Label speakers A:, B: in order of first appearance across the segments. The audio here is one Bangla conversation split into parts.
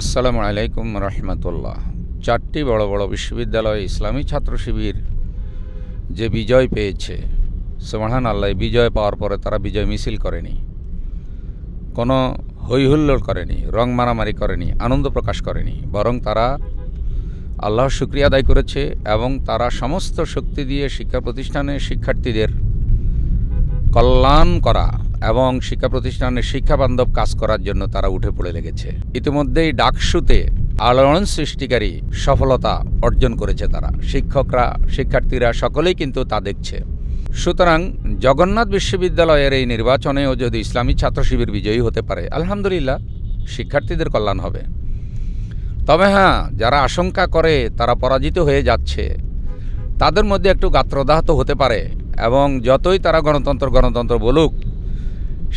A: আসসালামু আলাইকুম রহমতুল্লাহ। চারটি বড় বড় বিশ্ববিদ্যালয় ইসলামী ছাত্র শিবির যে বিজয় পেয়েছে সোমাহান আল্লাহ বিজয় পাওয়ার পরে তারা বিজয় মিছিল করেনি। কোনো হৈহুল্লোড় করেনি, রং মারামারি করেনি, আনন্দ প্রকাশ করেনি, বরং তারা আল্লাহ শুক্রিয়া আদায় করেছে এবং তারা সমস্ত শক্তি দিয়ে শিক্ষা প্রতিষ্ঠানে শিক্ষার্থীদের কল্যাণ করা এবং শিক্ষা প্রতিষ্ঠানের শিক্ষাবান্ধব কাজ করার জন্য তারা উঠে পড়ে লেগেছে। ইতিমধ্যেই ডাকসুতে আলোড়ন সৃষ্টিকারী সফলতা অর্জন করেছে তারা। শিক্ষকরা, শিক্ষার্থীরা সকলেই কিন্তু তা দেখছে। সুতরাং জগন্নাথ বিশ্ববিদ্যালয়ের এই নির্বাচনেও যদি ইসলামী ছাত্র শিবির বিজয়ী হতে পারে, আলহামদুলিল্লাহ, শিক্ষার্থীদের কল্যাণ হবে। তবে হ্যাঁ যারা আশঙ্কা করে তারা পরাজিত হয়ে যাচ্ছে। তাদের মধ্যে একটু গাত্রদাহ তো হতে পারে এবং যতই তারা গণতন্ত্র গণতন্ত্র বলুক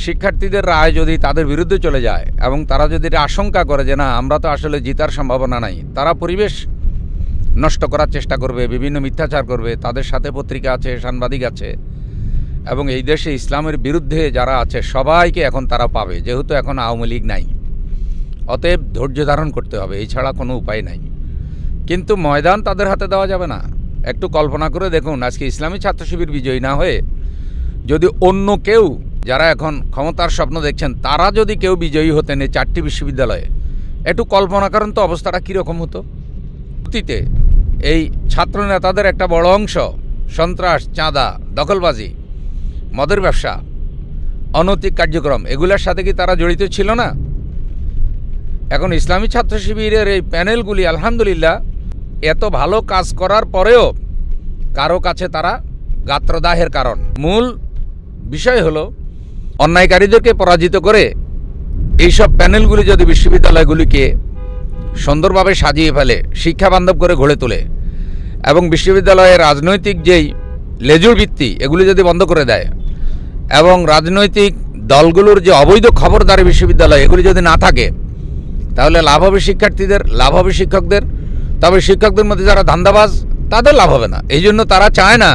A: শিক্ষার্থীদের রায় যদি তাদের বিরুদ্ধে চলে যায় এবং তারা যদি এটা আশঙ্কা করে যে না, আমরা তো আসলে জিতার সম্ভাবনা নাই, তারা পরিবেশ নষ্ট করার চেষ্টা করবে, বিভিন্ন মিথ্যাচার করবে, তাদের সাথে পত্রিকা আছে, সাংবাদিক আছে, এবং এই দেশে ইসলামের বিরুদ্ধে যারা আছে, সবাইকে এখন তারা পাবে, যেহেতু এখন আওয়ামী লীগ নাই। অতএব ধৈর্য ধারণ করতে হবে এছাড়া কোনো উপায় নাই। কিন্তু ময়দান তাদের হাতে দেওয়া যাবে না। একটু কল্পনা করে দেখুন, আজকে ইসলামী ছাত্র শিবির বিজয়ী না হয়ে যদি অন্য কেউ যারা এখন ক্ষমতার স্বপ্ন দেখছেন, তারা যদি কেউ বিজয়ী হতেন এই চারটি বিশ্ববিদ্যালয়ে, একটু কল্পনা করেন তো অবস্থাটা কীরকম হতো? অতীতে এই ছাত্র নেতাদের একটা বড় অংশ, সন্ত্রাস, চাঁদা, দখলবাজি, মদের ব্যবসা, অনৈতিক কার্যক্রম, এগুলোর সাথে কি তারা জড়িত ছিল না? এখন ইসলামী ছাত্র শিবিরের এই প্যানেলগুলি, আলহামদুলিল্লাহ, এত ভালো কাজ করার পরেও কারও কাছে তারা গাত্রদাহের কারণ। মূল বিষয় হলো অন্যায়কারীদেরকে পরাজিত করে এইসব প্যানেলগুলি যদি বিশ্ববিদ্যালয়গুলিকে সুন্দরভাবে সাজিয়ে ফেলে শিক্ষা বান্ধব করে গড়ে তোলে এবং বিশ্ববিদ্যালয়ের রাজনৈতিক যেই লেজুর ভিত্তি, এগুলি যদি বন্ধ করে দেয় এবং রাজনৈতিক দলগুলোর যে অবৈধ খবরদারি বিশ্ববিদ্যালয়, এগুলি যদি না থাকে, তাহলে লাভ হবে শিক্ষার্থীদের, লাভ হবে শিক্ষকদের। তবে শিক্ষকদের মধ্যে যারা ধান্দাবাজ, তাদের লাভ হবে না। এই জন্য তারা চায় না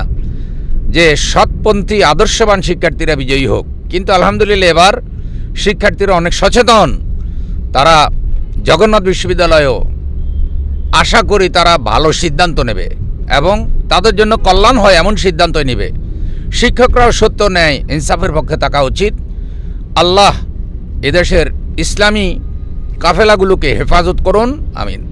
A: যে সৎপন্থী, আদর্শবান শিক্ষার্থীরা বিজয়ী হোক। কিন্তু আলহামদুলিল্লাহ এবার শিক্ষার্থীরা অনেক সচেতন। তারা জগন্নাথ বিশ্ববিদ্যালয়েও আশা করি তারা ভালো সিদ্ধান্ত নেবে এবং তাদের জন্য কল্যাণ হয় এমন সিদ্ধান্তই নেবে। শিক্ষকরাও সত্য ন্যায় ইনসাফের পক্ষে থাকা উচিত। আল্লাহ এদেশের ইসলামী কাফেলাগুলোকে হেফাজত করুন। আমিন।